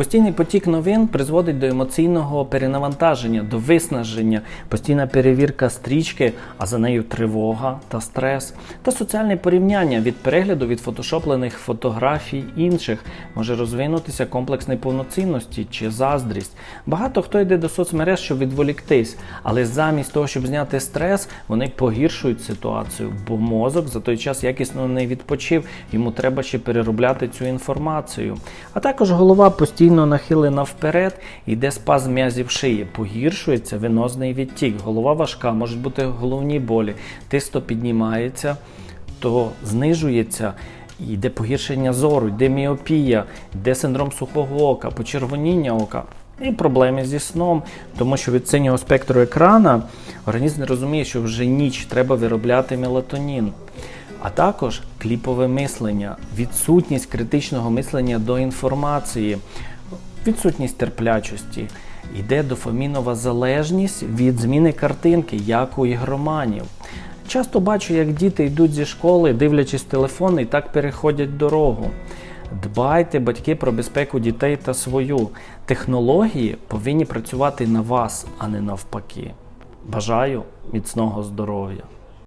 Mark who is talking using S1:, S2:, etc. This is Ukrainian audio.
S1: Постійний потік новин призводить до емоційного перенавантаження, до виснаження, постійна перевірка стрічки, а за нею тривога та стрес, та соціальне порівняння від перегляду від фотошоплених фотографій інших може розвинутися комплекс неповноцінності чи заздрість. Багато хто йде до соцмереж, щоб відволіктись, але замість того, щоб зняти стрес, вони погіршують ситуацію, бо мозок за той час якісно не відпочив, йому треба ще переробляти цю інформацію. А також голова постійно нахилена вперед, йде спазм м'язів шиї, погіршується венозний відтік, голова важка, можуть бути головні болі, тисто піднімається, то знижується. Йде погіршення зору, йде міопія, йде синдром сухого ока, почервоніння ока і проблеми зі сном, тому що від синього спектру екрана організм не розуміє, що вже ніч треба виробляти мелатонін. А також кліпове мислення, відсутність критичного мислення до інформації, відсутність терплячості. Йде дофамінова залежність від зміни картинки, як у ігроманів. Часто бачу, як діти йдуть зі школи, дивлячись телефон, і так переходять дорогу. Дбайте, батьки, про безпеку дітей та свою. Технології повинні працювати на вас, а не навпаки. Бажаю міцного здоров'я!